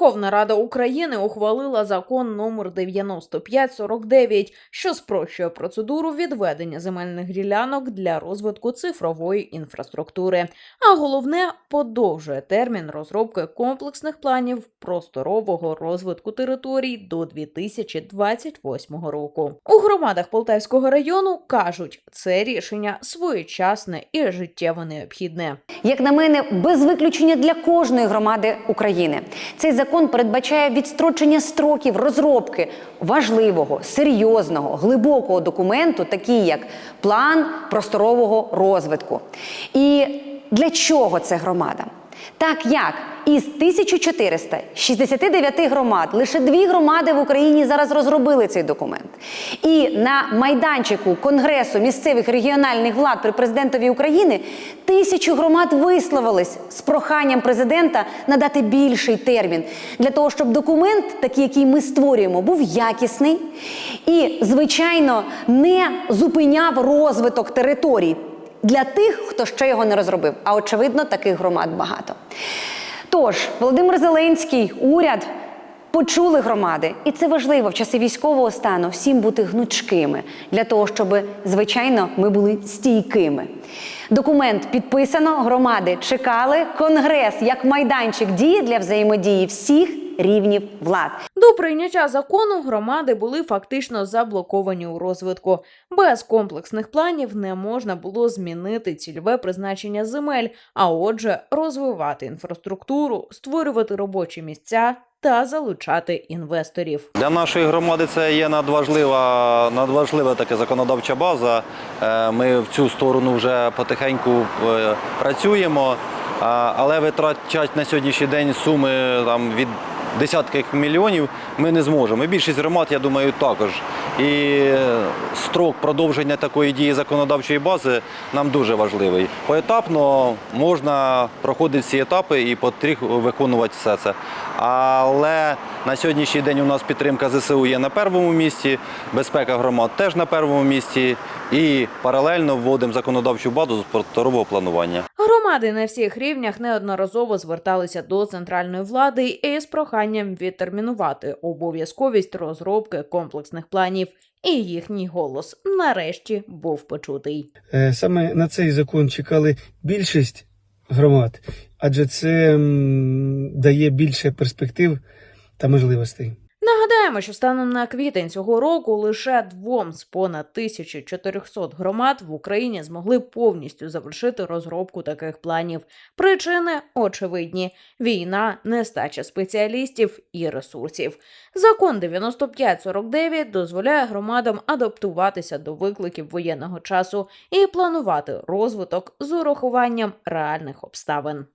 Верховна Рада України ухвалила закон номер 9549, що спрощує процедуру відведення земельних ділянок для розвитку цифрової інфраструктури. А головне подовжує термін розробки комплексних планів просторового розвитку територій до 2028 року. У громадах Полтавського району кажуть, це рішення своєчасне і життєво необхідне. Як на мене, без виключення для кожної громади України. Цей закон передбачає відстрочення строків розробки важливого, серйозного, глибокого документу, такий як план просторового розвитку. І для чого це громада? Так як із 1469 громад лише дві громади в Україні зараз розробили цей документ. І на майданчику Конгресу місцевих регіональних влад при президентові України тисячу громад висловились з проханням президента надати більший термін для того, щоб документ, такий, який ми створюємо, був якісний і, звичайно, не зупиняв розвиток територій для тих, хто ще його не розробив. А очевидно, таких громад багато. Тож, Володимир Зеленський, уряд почули громади, і це важливо в часи військового стану всім бути гнучкими для того, щоб звичайно ми були стійкими. Документ підписано, громади чекали. Конгрес як майданчик діє для взаємодії всіх рівнів влад. До прийняття закону громади були фактично заблоковані у розвитку. Без комплексних планів не можна було змінити цільове призначення земель, а отже, розвивати інфраструктуру, створювати робочі місця та залучати інвесторів. Для нашої громади це є надважлива, надважлива така законодавча база. Е, Ми в цю сторону вже потихеньку е, працюємо, але витрачати на сьогоднішній день суми там, від десятків мільйонів ми не зможемо. І більшість громад, я думаю, також. І строк продовження такої дії законодавчої бази нам дуже важливий. Поетапно можна проходити всі етапи і потрібно виконувати все це. Але на сьогоднішній день у нас підтримка ЗСУ є на першому місці, безпека громад теж на першому місці. І паралельно вводимо законодавчу базу з просторового планування. Громади на всіх рівнях неодноразово зверталися до центральної влади із проханням відтермінувати обов'язковість розробки комплексних планів. І їхній голос нарешті був почутий. Е, Саме на цей закон чекали більшість громад, адже це дає більше перспектив та можливостей. Нагадаємо, що станом на квітень цього року лише двом з понад 1400 громад в Україні змогли повністю завершити розробку таких планів. Причини очевидні: війна, нестача спеціалістів і ресурсів. Закон 9549 дозволяє громадам адаптуватися до викликів воєнного часу і планувати розвиток з урахуванням реальних обставин.